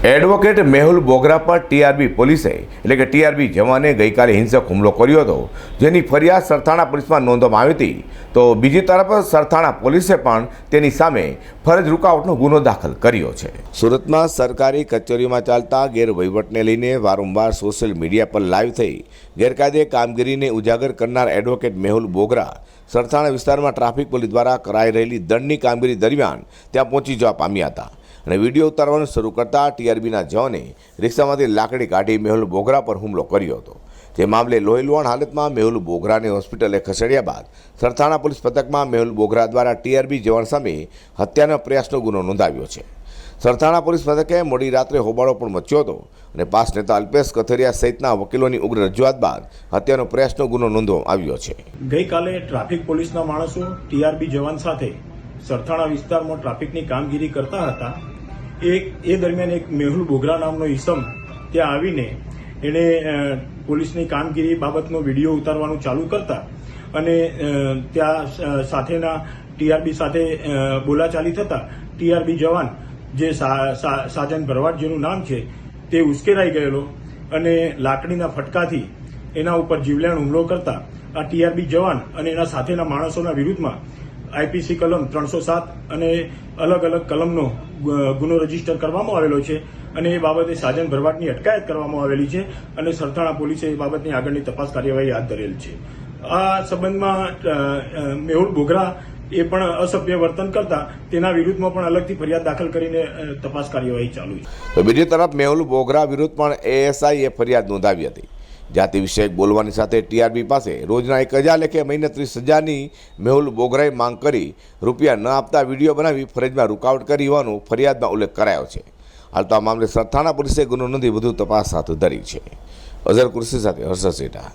Advocate Mehul Bogra પર TRB પોલીસે, એટલે કે ટીઆરબી જવાને ગઈકાલે હિંસક હુમલો કર્યો હતો. જેની ફરિયાદ સરથાણા પોલીસમાં નોંધવામાં આવી હતી. તો બીજી તરફ સરથાણા પોલીસે પણ તેની સામે ફરજ રૂકાવટનો ગુનો દાખલ કર્યો છે. સુરતમાં સરકારી કચેરીમાં ચાલતા ગેરવહીવટને લઈને વારંવાર સોશિયલ મીડિયા પર લાઈવ થઈ ગેરકાયદે કામગીરીને ઉજાગર કરનાર એડવોકેટ મેહુલ બોગરા સરથાણા વિસ્તારમાં ટ્રાફિક પોલીસ દ્વારા કરાઈ રહેલી દંડની કામગીરી દરમિયાન ત્યાં પહોંચી જવા પામ્યા હતા. અને વીડિયો ઉતારવાનું શરૂ કરતા ટીઆરબીના જવાને રિક્ષામાંથી લાકડી કાઢી મેહુલ બોગરા પર હુમલો કર્યો હતો. જે મામલે લોહીલુહાણ હાલતમાં મેહુલ બોગરાને હોસ્પિટલે ખસેડ્યા બાદ સરથાણા પોલીસ પથકમાં મેહુલ બોગરા દ્વારા ટીઆરબી જવાન સામે હત્યાના પ્રયાસનો ગુનો નોંધાવ્યો છે. સરથાણા પોલીસ મથકે મોડી રાત્રે હોબાળો પણ મચ્યો હતો અને પાસ નેતા અલ્પેશ કથરિયા સહિતના વકીલોની ઉગ્ર રજૂઆત બાદ હત્યાનો પ્રયાસનો ગુનો નોંધવામાં આવ્યો છે. ગઈકાલે ટ્રાફિક પોલીસના માણસો ટીઆરબી જવાન સાથે સરથાણા વિસ્તારમાં ટ્રાફિકની કામગીરી કરતા હતા. એક, એ દરમિયાન એક મેહુલ બોગરા નામનો ઈસમ ત્યાં આવીને એણે પોલીસની કામગીરી બાબતનો વીડિયો ઉતારવાનું ચાલુ કરતા અને ત્યાં સાથેના ટીઆરબી સાથે બોલાચાલી થતા ટીઆરબી જવાન જે સાજન ભરવાડ જેનું નામ છે તે ઉશ્કેરાઈ ગયેલો અને લાકડીના ફટકાથી એના ઉપર જીવલેણ હુમલો કરતા આ ટીઆરબી જવાન અને એના સાથેના માણસોના વિરુદ્ધમાં આઈપીસી કલમ ત્રણસો સાત અને અલગ અલગ કલમનો ગુનો રજિસ્ટર કરવામાં આવેલો છે અને એ બાબતે સાજન ભરવાડની અટકાયત કરવામાં આવેલી છે અને સરથાણા પોલીસે એ બાબતની આગળની તપાસ કાર્યવાહી હાથ ધરેલ છે. આ સંબંધમાં મેહુલ બોગરા એ પણ અસભ્ય વર્તન કરતા તેના વિરુદ્ધમાં પણ અલગથી ફરિયાદ દાખલ કરીને તપાસ કાર્યવાહી ચાલુ છે. તો બીજી તરફ મેહુલ બોગરા વિરુદ્ધ પણ એએસઆઈએ ફરિયાદ નોંધાવી હતી. જાતિ વિષયક બોલવાની સાથે ટીઆરબી પાસે રોજના એક હજાર લેખે મહિને ત્રીસ હજારની મેહુલ બોગરાએ માંગ કરી રૂપિયા ન આપતા વીડિયો બનાવી ફરજમાં રૂકાવટ કરી હોવાનું ફરિયાદમાં ઉલ્લેખ કરાયો છે. હાલ તો આ મામલે સરથાણા પોલીસે ગુનો નોંધી વધુ તપાસ હાથ ધરી છે. અઝર કુર્સી સાથે હર્ષદ સેઠા.